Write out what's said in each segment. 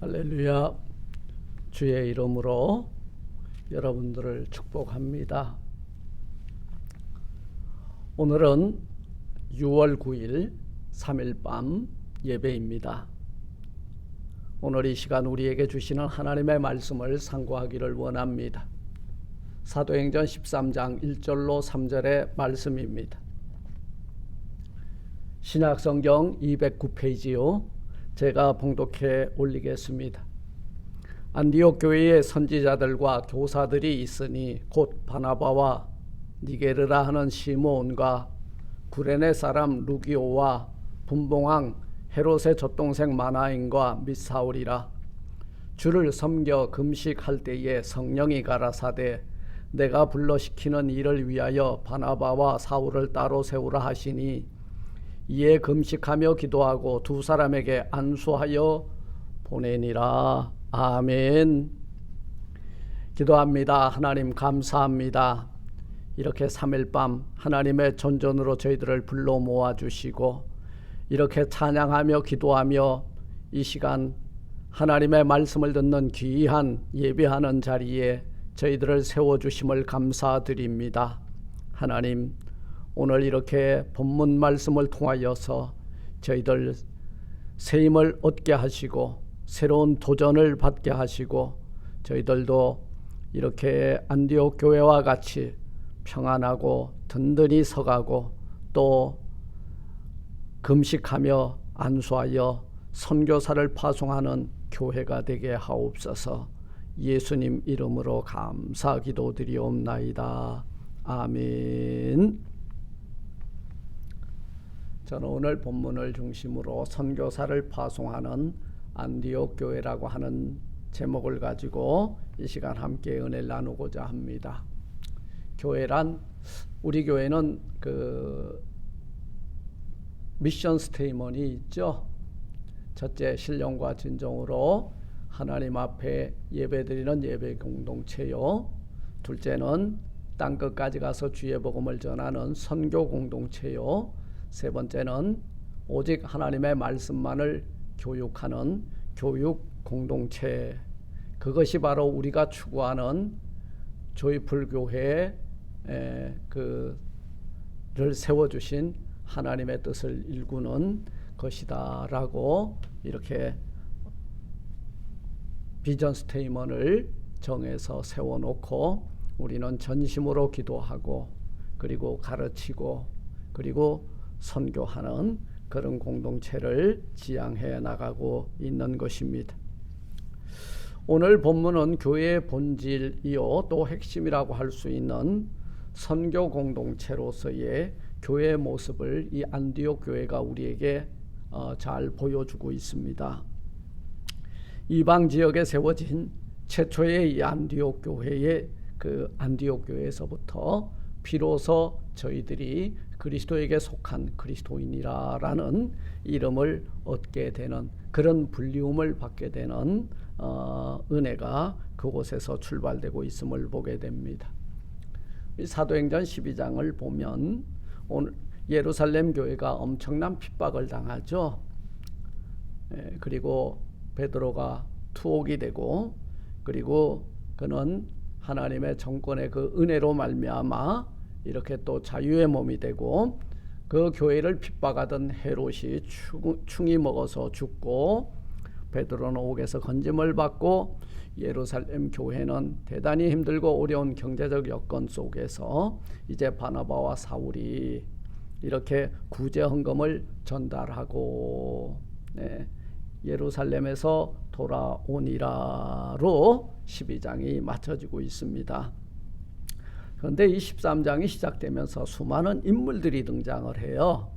할렐루야. 주의 이름으로 여러분들을 축복합니다. 오늘은 6월 9일 3일 밤 예배입니다. 오늘 이 시간 우리에게 주시는 하나님의 말씀을 상고하기를 원합니다. 사도행전 13장 1절로 3절의 말씀입니다. 신약성경 209페이지요. 제가 봉독해 올리겠습니다. 안디옥 교회의 선지자들과 교사들이 있으니 곧 바나바와 니게르라 하는 시몬과 구레네 사람 루기오와 분봉왕 헤롯의 젖동생 마나인과 및 사울이라 주를 섬겨 금식할 때에 성령이 가라사대 내가 불러 시키는 일을 위하여 바나바와 사울을 따로 세우라 하시니 이에 금식하며 기도하고 두 사람에게 안수하여 보내니라. 아멘. 기도합니다. 하나님 감사합니다. 이렇게 3일 밤 하나님의 전전으로 저희들을 불러 모아 주시고 이렇게 찬양하며 기도하며 이 시간 하나님의 말씀을 듣는 귀한 예배하는 자리에 저희들을 세워 주심을 감사드립니다. 하나님 오늘 이렇게 본문 말씀을 통하여서 저희들 새 힘을 얻게 하시고 새로운 도전을 받게 하시고 저희들도 이렇게 안디옥 교회와 같이 평안하고 든든히 서가고 또 금식하며 안수하여 선교사를 파송하는 교회가 되게 하옵소서. 예수님 이름으로 감사 기도드리옵나이다. 아멘. 저는 오늘 본문을 중심으로 선교사를 파송하는 안디옥 교회라고 하는 제목을 가지고 이 시간 함께 은혜를 나누고자 합니다. 교회란 우리 교회는 그 미션 스테이먼이 있죠. 첫째 신령과 진정으로 하나님 앞에 예배드리는 예배 공동체요. 둘째는 땅 끝까지 가서 주의 복음을 전하는 선교 공동체요. 세 번째는 오직 하나님의 말씀만을 교육하는 교육 공동체. 그것이 바로 우리가 추구하는 조이풀 교회의 그를 세워 주신 하나님의 뜻을 일구는 것이다라고 이렇게 비전 스테이먼을 정해서 세워 놓고 우리는 전심으로 기도하고 그리고 가르치고 그리고 선교하는 그런 공동체를 지향해 나가고 있는 것입니다. 오늘 본문은 교회의 본질이요 또 핵심이라고 할 수 있는 선교 공동체로서의 교회의 모습을 이 안디옥 교회가 우리에게 어, 잘 보여주고 있습니다. 이방 지역에 세워진 최초의 이 안디옥 교회의 그 안디옥 교회에서부터 비로소 저희들이 그리스도에게 속한 그리스도인이라라는 이름을 얻게 되는 그런 불리움을 받게 되는 어, 은혜가 그곳에서 출발되고 있음을 보게 됩니다. 사도행전 12장을 보면 오늘 예루살렘 교회가 엄청난 핍박을 당하죠. 예, 그리고 베드로가 투옥이 되고 그리고 그는 하나님의 정권의 그 은혜로 말미암아 이렇게 또 자유의 몸이 되고 그 교회를 핍박하던 헤롯이 충이 먹어서 죽고 베드로는 옥에서 건짐을 받고 예루살렘 교회는 대단히 힘들고 어려운 경제적 여건 속에서 이제 바나바와 사울이 이렇게 구제 헌금을 전달하고 네, 예루살렘에서 돌아오니라로 12장이 맞춰지고 있습니다. 그런데 이 13장이 시작되면서 수많은 인물들이 등장을 해요.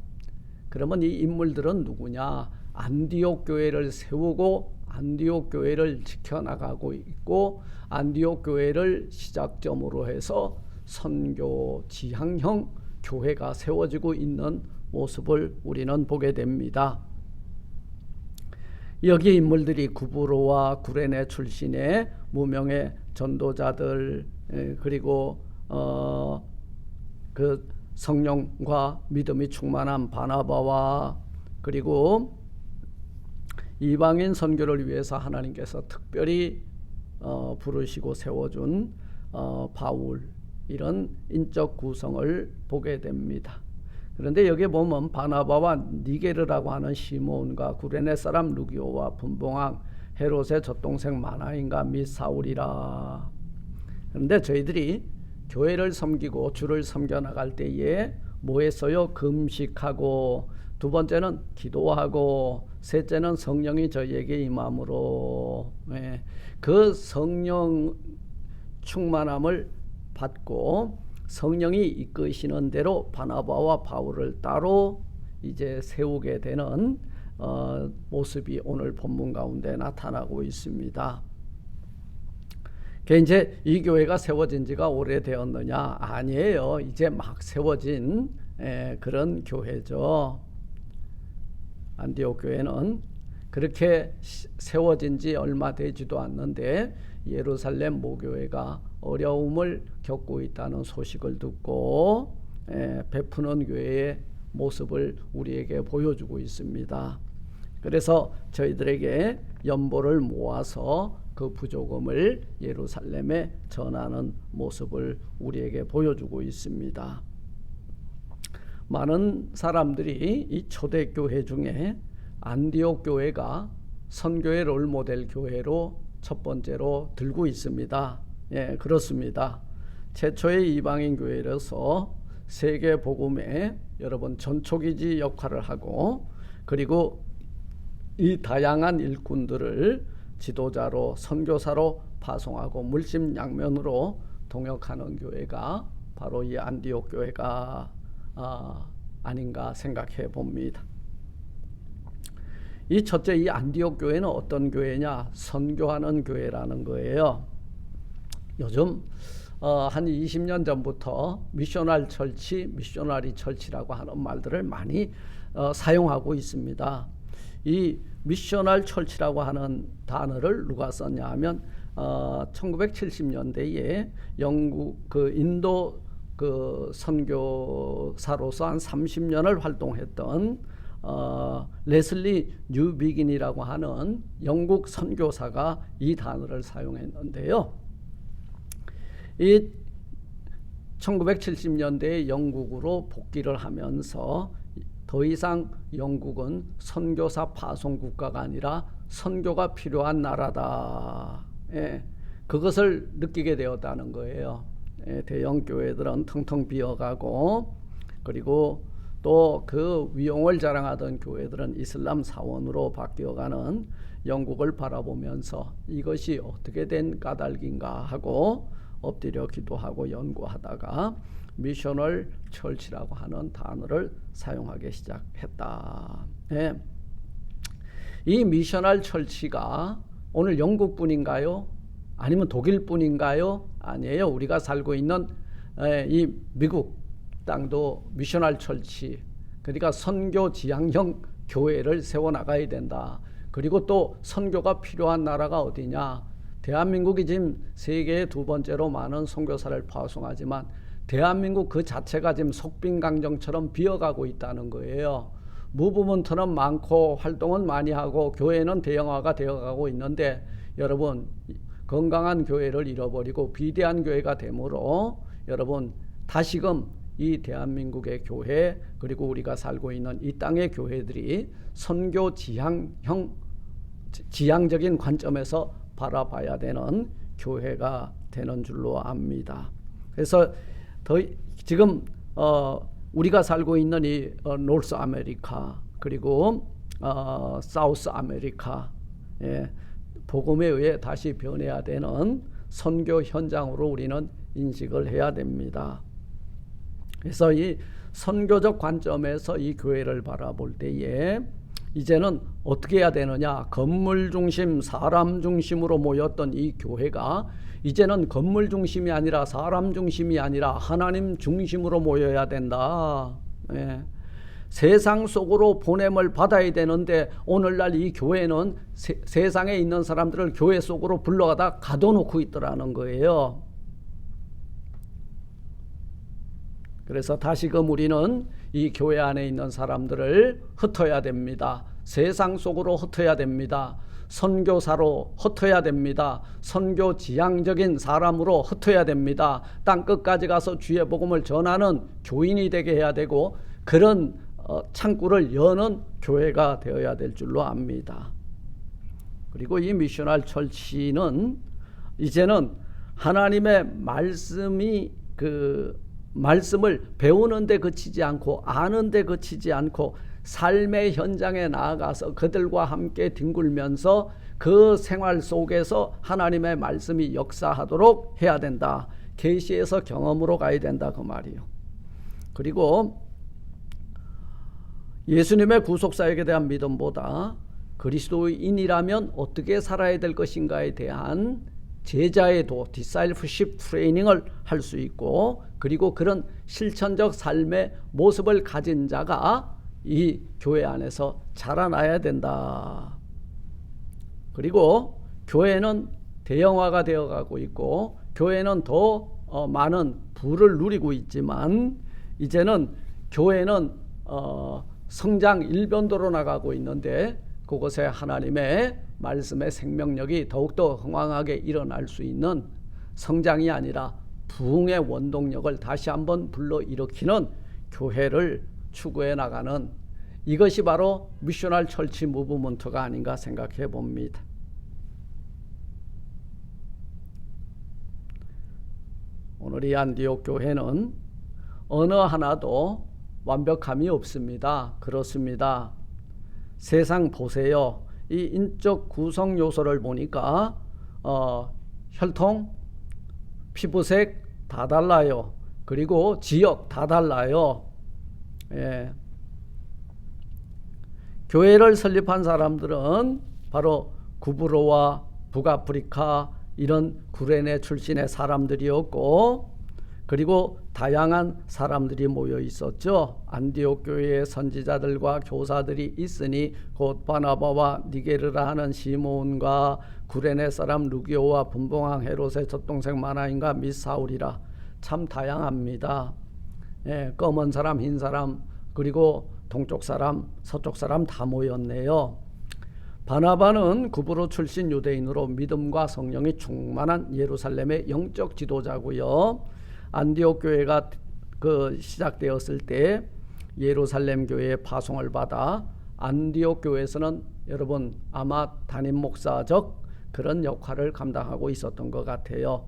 그러면 이 인물들은 누구냐? 안디옥 교회를 세우고 안디옥 교회를 지켜나가고 있고 안디옥 교회를 시작점으로 해서 선교 지향형 교회가 세워지고 있는 모습을 우리는 보게 됩니다. 여기 인물들이 구브로와 구레네 출신의 무명의 전도자들 그리고 어, 그 성령과 믿음이 충만한 바나바와 그리고 이방인 선교를 위해서 하나님께서 특별히 어, 부르시고 세워준 어, 바울 이런 인적 구성을 보게 됩니다. 그런데 여기 보면 바나바와 니게르라고 하는 시몬과 구레네 사람 루기오와 분봉왕 헤롯의 젖동생 마나인과 및 사울이라. 그런데 저희들이 교회를 섬기고 주를 섬겨 나갈 때에 뭐 했어요? 금식하고 두 번째는 기도하고 셋째는 성령이 저희에게 임함으로 예, 그 성령 충만함을 받고 성령이 이끄시는 대로 바나바와 바울을 따로 이제 세우게 되는 어, 모습이 오늘 본문 가운데 나타나고 있습니다. 그 이제 이 교회가 세워진 지가 오래되었느냐? 아니에요. 이제 막 세워진 에, 그런 교회죠. 안디옥 교회는 그렇게 세워진 지 얼마 되지도 않는데 예루살렘 모교회가 어려움을 겪고 있다는 소식을 듣고 에, 베푸는 교회의 모습을 우리에게 보여주고 있습니다. 그래서 저희들에게 연보를 모아서 그 부조금을 예루살렘에 전하는 모습을 우리에게 보여주고 있습니다. 많은 사람들이 이 초대교회 중에 안디옥 교회가 선교의 롤모델 교회로 첫 번째로 들고 있습니다. 예, 그렇습니다. 최초의 이방인 교회로서 세계 복음에 여러분 전초기지 역할을 하고 그리고 이 다양한 일꾼들을 지도자로 선교사로 파송하고 물심양면으로 동역하는 교회가 바로 이 안디옥 교회가 아, 아닌가 생각해 봅니다. 이 첫째 이 안디옥 교회는 어떤 교회냐? 선교하는 교회라는 거예요. 요즘 어, 한 20년 전부터 미셔널 철치, 미셔너리 철치라고 하는 말들을 많이 어, 사용하고 있습니다. 이 미셔널 철치라고 하는 단어를 누가 썼냐 하면 어, 1970년대에 영국 그 인도 그 선교사로서 한 30년을 활동했던 어, 레슬리 뉴비긴이라고 하는 영국 선교사가 이 단어를 사용했는데요. 이 1970년대에 영국으로 복귀를 하면서 더 이상 영국은 선교사 파송 국가가 아니라 선교가 필요한 나라다. 예, 그것을 느끼게 되었다는 거예요. 예, 대형 교회들은 텅텅 비어가고 그리고 또 그 위용을 자랑하던 교회들은 이슬람 사원으로 바뀌어가는 영국을 바라보면서 이것이 어떻게 된 까닭인가 하고 엎드려 기도하고 연구하다가 미셔널 철치라고 하는 단어를 사용하기 시작했다. 예. 이 미셔널 철치가 오늘 영국뿐인가요? 아니면 독일뿐인가요? 아니에요. 우리가 살고 있는 예, 이 미국 땅도 미셔널 철치 그러니까 선교 지향형 교회를 세워 나가야 된다. 그리고 또 선교가 필요한 나라가 어디냐? 대한민국이 지금 세계의 두 번째로 많은 선교사를 파송하지만 대한민국 그 자체가 지금 속빈강정처럼 비어가고 있다는 거예요. 무브먼트는 많고 활동은 많이 하고 교회는 대형화가 되어가고 있는데 여러분 건강한 교회를 잃어버리고 비대한 교회가 되므로 여러분 다시금 이 대한민국의 교회 그리고 우리가 살고 있는 이 땅의 교회들이 선교 지향형 지향적인 관점에서 바라봐야 되는 교회가 되는 줄로 압니다. 그래서 더 지금 어, 우리가 살고 있는 이 어, 노스 아메리카 그리고 어, 사우스 아메리카 예, 복음에 의해 다시 변해야 되는 선교 현장으로 우리는 인식을 해야 됩니다. 그래서 이 선교적 관점에서 이 교회를 바라볼 때에 이제는 어떻게 해야 되느냐? 건물 중심, 사람 중심으로 모였던 이 교회가 이제는 건물 중심이 아니라 사람 중심이 아니라 하나님 중심으로 모여야 된다. 예. 세상 속으로 보냄을 받아야 되는데 오늘날 이 교회는 세, 세상에 있는 사람들을 교회 속으로 불러가다 가둬놓고 있더라는 거예요. 그래서 다시금 우리는 이 교회 안에 있는 사람들을 흩어야 됩니다. 세상 속으로 흩어야 됩니다. 선교사로 흩어야 됩니다. 선교 지향적인 사람으로 흩어야 됩니다. 땅 끝까지 가서 주의 복음을 전하는 교인이 되게 해야 되고 그런 어, 창구를 여는 교회가 되어야 될 줄로 압니다. 그리고 이 미셔널 철치는 이제는 하나님의 말씀이 그 말씀을 배우는데 그치지 않고 아는데 그치지 않고 삶의 현장에 나아가서 그들과 함께 뒹굴면서 그 생활 속에서 하나님의 말씀이 역사하도록 해야 된다. 계시에서 경험으로 가야 된다 그 말이요. 그리고 예수님의 구속 사역에 대한 믿음보다 그리스도인이라면 어떻게 살아야 될 것인가에 대한 제자의 도, 디사이프십 트레이닝을 할 수 있고 그리고 그런 실천적 삶의 모습을 가진 자가 이 교회 안에서 자라나야 된다. 그리고 교회는 대형화가 되어 가고 있고 교회는 더 어, 많은 부를 누리고 있지만 이제는 교회는 어, 성장 일변도로 나가고 있는데 그곳에 하나님의 말씀의 생명력이 더욱더 흥황하게 일어날 수 있는 성장이 아니라 부흥의 원동력을 다시 한번 불러일으키는 교회를 추구해 나가는 이것이 바로 미셔널 철치 무브먼트가 아닌가 생각해 봅니다. 오늘 이 안디옥 교회는 어느 하나도 완벽함이 없습니다. 그렇습니다. 세상 보세요. 이 인적 구성 요소를 보니까 어, 혈통, 피부색 다 달라요. 그리고 지역 다 달라요. 예. 교회를 설립한 사람들은 바로 구브로와 북아프리카 이런 구레네 출신의 사람들이었고 그리고 다양한 사람들이 모여 있었죠. 안디옥 교회의 선지자들과 교사들이 있으니 곧 바나바와 니게르라 하는 시몬과 구레네 사람 루기오와 분봉왕 헤롯의 젖동생 마나인과 미사울이라 참 다양합니다. 예, 검은 사람, 흰 사람, 그리고 동쪽 사람, 서쪽 사람 다 모였네요. 바나바는 구브로 출신 유대인으로 믿음과 성령이 충만한 예루살렘의 영적 지도자고요. 안디옥 교회가 그 시작되었을 때 예루살렘 교회의 파송을 받아 안디옥 교회에서는 여러분 아마 담임 목사적 그런 역할을 감당하고 있었던 것 같아요.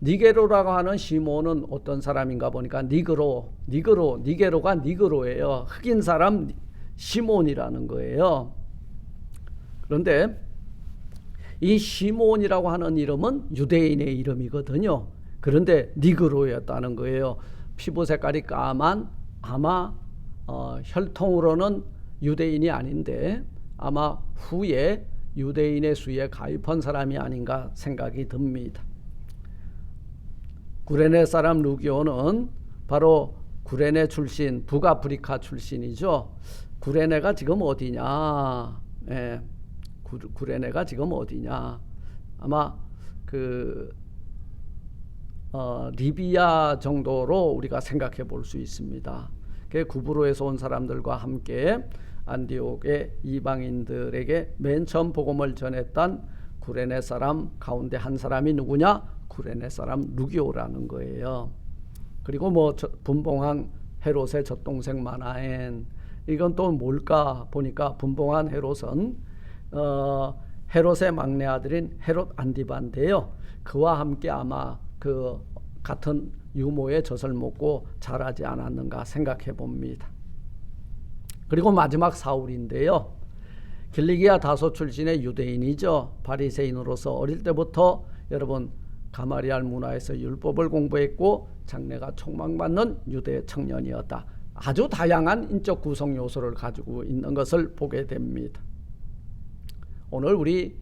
니게로라고 하는 시몬은 어떤 사람인가 보니까 니그로, 니그로, 니게로가 니그로예요. 흑인 사람 시몬이라는 거예요. 그런데 이 시몬이라고 하는 이름은 유대인의 이름이거든요. 그런데 니그로였다는 거예요. 피부 색깔이 까만 아마 어, 혈통으로는 유대인이 아닌데 아마 후에 유대인의 수에 가입한 사람이 아닌가 생각이 듭니다. 구레네 사람 루기오는 바로 구레네 출신, 북아프리카 출신이죠. 구레네가 지금 어디냐? 예, 구레네가 지금 어디냐? 아마 그 어, 리비아 정도로 우리가 생각해 볼 수 있습니다. 그 구브로에서 온 사람들과 함께 안디옥의 이방인들에게 맨 처음 복음을 전했던 구레네 사람 가운데 한 사람이 누구냐? 구레네 사람 루기오라는 거예요. 그리고 뭐 분봉한 헤롯의 젖동생 마나엔 이건 또 뭘까 보니까 분봉한 헤롯은 어, 헤롯의 막내 아들인 헤롯 안디바인데요. 그와 함께 아마 그 같은 유모의 젖을 먹고 자라지 않았는가 생각해 봅니다. 그리고 마지막 사울인데요. 길리기아 다소 출신의 유대인이죠. 바리새인으로서 어릴 때부터 여러분 가마리알 문화에서 율법을 공부했고 장래가 촉망받는 유대 청년이었다. 아주 다양한 인적 구성 요소를 가지고 있는 것을 보게 됩니다. 오늘 우리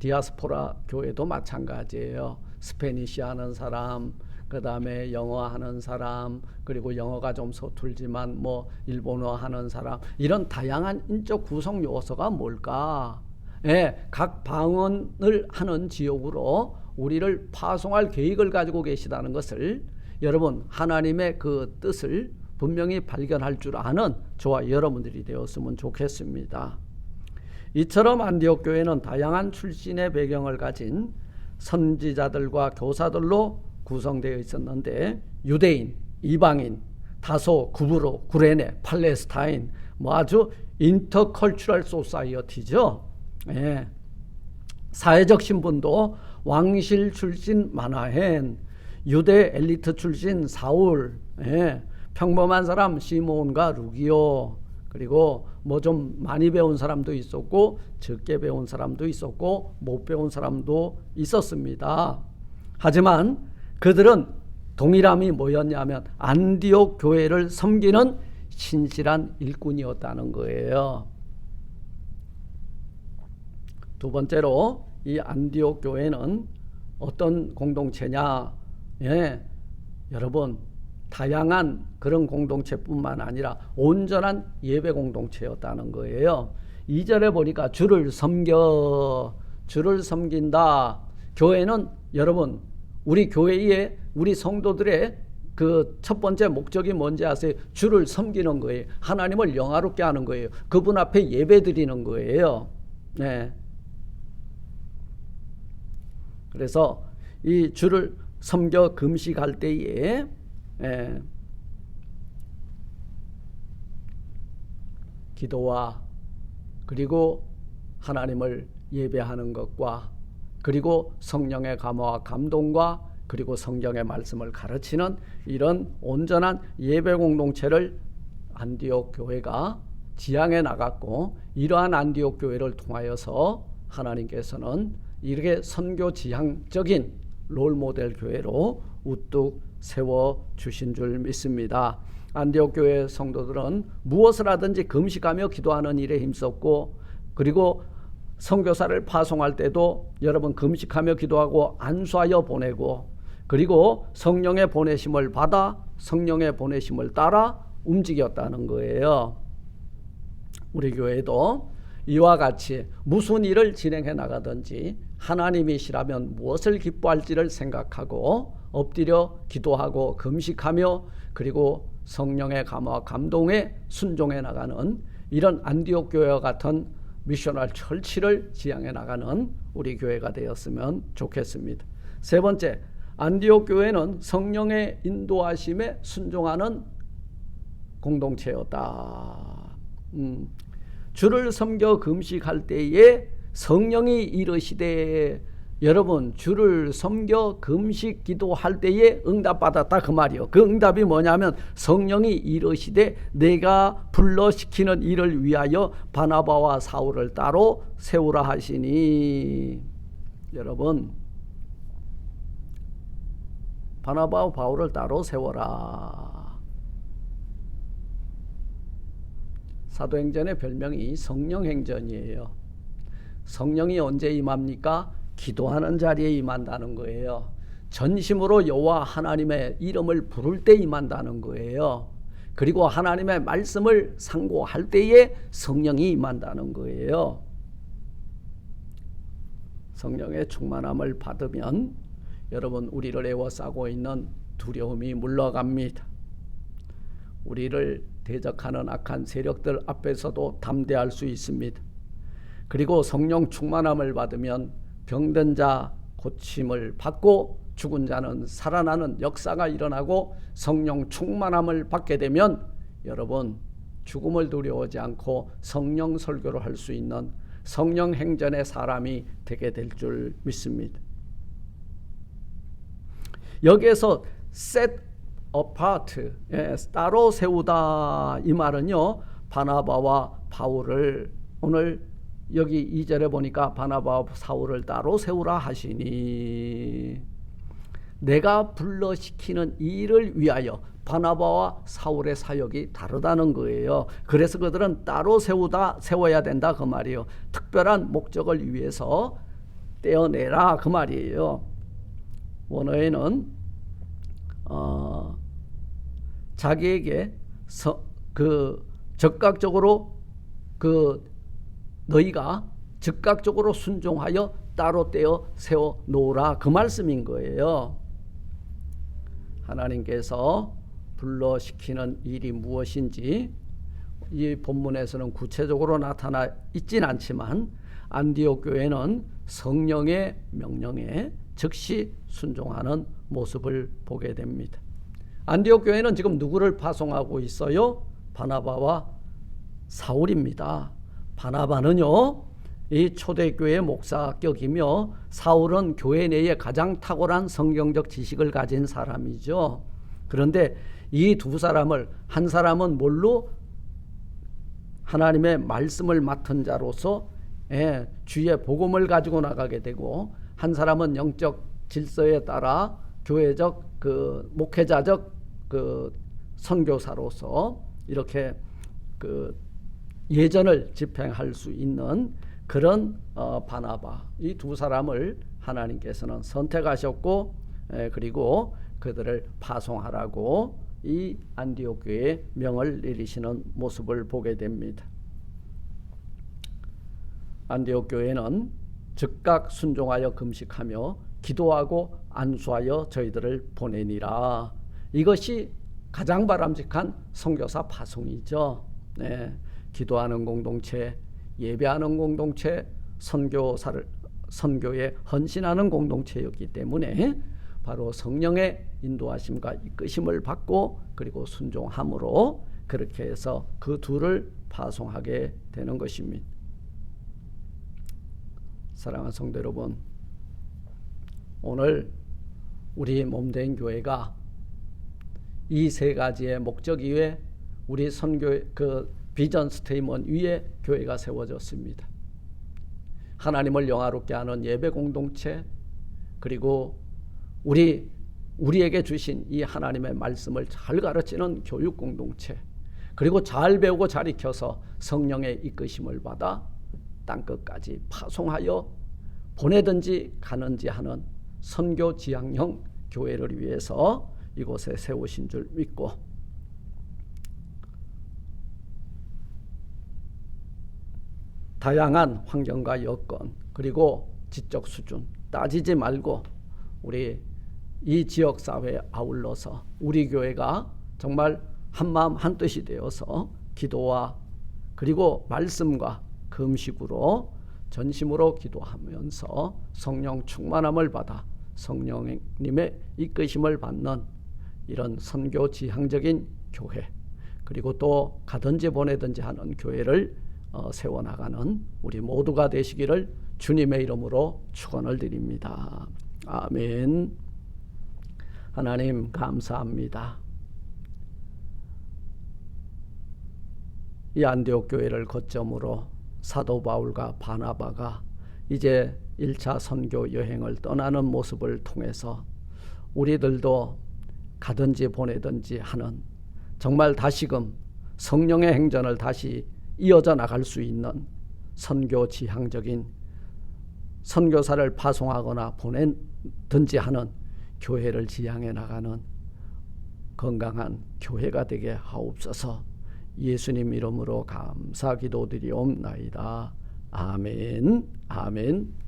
디아스포라 교회도 마찬가지예요. 스페니시 하는 사람, 그 다음에 영어 하는 사람, 그리고 영어가 좀 서툴지만 뭐 일본어 하는 사람, 이런 다양한 인적 구성 요소가 뭘까? 예, 각 방언을 하는 지역으로 우리를 파송할 계획을 가지고 계시다는 것을 여러분 하나님의 그 뜻을 분명히 발견할 줄 아는 저와 여러분들이 되었으면 좋겠습니다. 이처럼 안디옥 교회는 다양한 출신의 배경을 가진 선지자들과 교사들로 구성되어 있었는데 유대인, 이방인, 다소 구브로, 구레네, 팔레스타인 뭐 아주 인터컬처럴 소사이어티죠. 예. 사회적 신분도 왕실 출신 마나헨, 유대 엘리트 출신 사울, 예. 평범한 사람 시몬과 루기오, 그리고 뭐 좀 많이 배운 사람도 있었고 적게 배운 사람도 있었고 못 배운 사람도 있었습니다. 하지만 그들은 동일함이 뭐였냐면 안디옥 교회를 섬기는 신실한 일꾼이었다는 거예요. 두 번째로 이 안디옥 교회는 어떤 공동체냐? 예, 여러분 다양한 그런 공동체뿐만 아니라 온전한 예배 공동체였다는 거예요. 2절에 보니까 주를 섬겨 주를 섬긴다. 교회는 여러분 우리 교회의 우리 성도들의 그 첫 번째 목적이 뭔지 아세요? 주를 섬기는 거예요. 하나님을 영화롭게 하는 거예요. 그분 앞에 예배 드리는 거예요. 네. 그래서 이 주를 섬겨 금식할 때에 예, 기도와 그리고 하나님을 예배하는 것과 그리고 성령의 감화와 감동과 그리고 성경의 말씀을 가르치는 이런 온전한 예배 공동체를 안디옥 교회가 지향해 나갔고 이러한 안디옥 교회를 통하여서 하나님께서는 이렇게 선교 지향적인 롤 모델 교회로 우뚝 세워 주신 줄 믿습니다. 안디옥 교회 성도들은 무엇을 하든지 금식하며 기도하는 일에 힘썼고 그리고 선교사를 파송할 때도 여러분 금식하며 기도하고 안수하여 보내고 그리고 성령의 보내심을 받아 성령의 보내심을 따라 움직였다는 거예요. 우리 교회도 이와 같이 무슨 일을 진행해 나가든지 하나님이시라면 무엇을 기뻐할지를 생각하고 엎드려 기도하고 금식하며 그리고 성령의 감화 감동에 순종해 나가는 이런 안디옥 교회와 같은 미셔널 철치를 지향해 나가는 우리 교회가 되었으면 좋겠습니다. 세 번째, 안디옥 교회는 성령의 인도하심에 순종하는 공동체였다. 음, 주를 섬겨 금식할 때에 성령이 이르시되 여러분 주를 섬겨 금식 기도할 때에 응답받았다 그 말이요. 그 응답이 뭐냐면 성령이 이르시되 내가 불러시키는 일을 위하여 바나바와 사울을 따로 세우라 하시니 여러분 바나바와 바울을 따로 세워라. 사도행전의 별명이 성령행전이에요. 성령이 언제 임합니까? 기도하는 자리에 임한다는 거예요. 전심으로 여호와 하나님의 이름을 부를 때 임한다는 거예요. 그리고 하나님의 말씀을 상고할 때에 성령이 임한다는 거예요. 성령의 충만함을 받으면 여러분 우리를 애워싸고 있는 두려움이 물러갑니다. 우리를 대적하는 악한 세력들 앞에서도 담대할 수 있습니다. 그리고 성령 충만함을 받으면 병든 자 고침을 받고 죽은 자는 살아나는 역사가 일어나고 성령 충만함을 받게 되면 여러분 죽음을 두려워하지 않고 성령 설교를 할 수 있는 성령 행전의 사람이 되게 될 줄 믿습니다. 여기에서 set apart 예, 따로 세우다 이 말은요 바나바와 바울을 오늘 여기 2절에 보니까 바나바와 사울을 따로 세우라 하시니 내가 불러시키는 일을 위하여 바나바와 사울의 사역이 다르다는 거예요. 그래서 그들은 따로 세우다 세워야 된다 그 말이에요. 특별한 목적을 위해서 떼어내라 그 말이에요. 원어에는 어, 자기에게 서, 그 적극적으로 그 너희가 즉각적으로 순종하여 따로 떼어 세워 놓으라 그 말씀인 거예요. 하나님께서 불러 시키는 일이 무엇인지 이 본문에서는 구체적으로 나타나 있진 않지만 안디옥 교회는 성령의 명령에 즉시 순종하는 모습을 보게 됩니다. 안디옥 교회는 지금 누구를 파송하고 있어요? 바나바와 사울입니다. 바나바는요, 이 초대교회 목사격이며 사울은 교회 내에 가장 탁월한 성경적 지식을 가진 사람이죠. 그런데 이 두 사람을 한 사람은 뭘로 하나님의 말씀을 맡은 자로서 예, 주의 복음을 가지고 나가게 되고 한 사람은 영적 질서에 따라 교회적 그 목회자적 그 선교사로서 이렇게 그 예전을 집행할 수 있는 그런 어, 바나바 이 두 사람을 하나님께서는 선택하셨고 에, 그리고 그들을 파송하라고 이 안디옥 교회에 명을 내리시는 모습을 보게 됩니다. 안디옥 교회는 즉각 순종하여 금식하며 기도하고 안수하여 저희들을 보내니라. 이것이 가장 바람직한 선교사 파송이죠. 네, 기도하는 공동체, 예배하는 공동체, 선교사를 선교에 헌신하는 공동체였기 때문에 바로 성령의 인도하심과 이끄심을 받고 그리고 순종함으로 그렇게 해서 그 둘을 파송하게 되는 것입니다. 사랑하는 성도 여러분, 오늘 우리 몸된 교회가 이 세 가지의 목적 이외 우리 선교 그 비전 스테이먼 위에 교회가 세워졌습니다. 하나님을 영화롭게 하는 예배 공동체 그리고 우리 우리에게 주신 이 하나님의 말씀을 잘 가르치는 교육 공동체 그리고 잘 배우고 잘 익혀서 성령의 이끄심을 받아 땅 끝까지 파송하여 보내든지 가는지 하는 선교 지향형 교회를 위해서 이곳에 세우신 줄 믿고 다양한 환경과 여건 그리고 지적 수준 따지지 말고 우리 이 지역 사회에 아울러서 우리 교회가 정말 한 마음 한 뜻이 되어서 기도와 그리고 말씀과 금식으로 전심으로 기도하면서 성령 충만함을 받아 성령님의 이끄심을 받는 이런 선교 지향적인 교회 그리고 또 가든지 보내든지 하는 교회를 어, 세워나가는 우리 모두가 되시기를 주님의 이름으로 축원을 드립니다. 아멘. 하나님 감사합니다. 이 안디옥 교회를 거점으로 사도 바울과 바나바가 이제 1차 선교 여행을 떠나는 모습을 통해서 우리들도 가든지 보내든지 하는 정말 다시금 성령의 행전을 다시 이어져 나갈 수 있는 선교 지향적인 선교사를 파송하거나 보내든지 하는 교회를 지향해 나가는 건강한 교회가 되게 하옵소서. 예수님 이름으로 감사 기도드리옵나이다. 아멘. 아멘.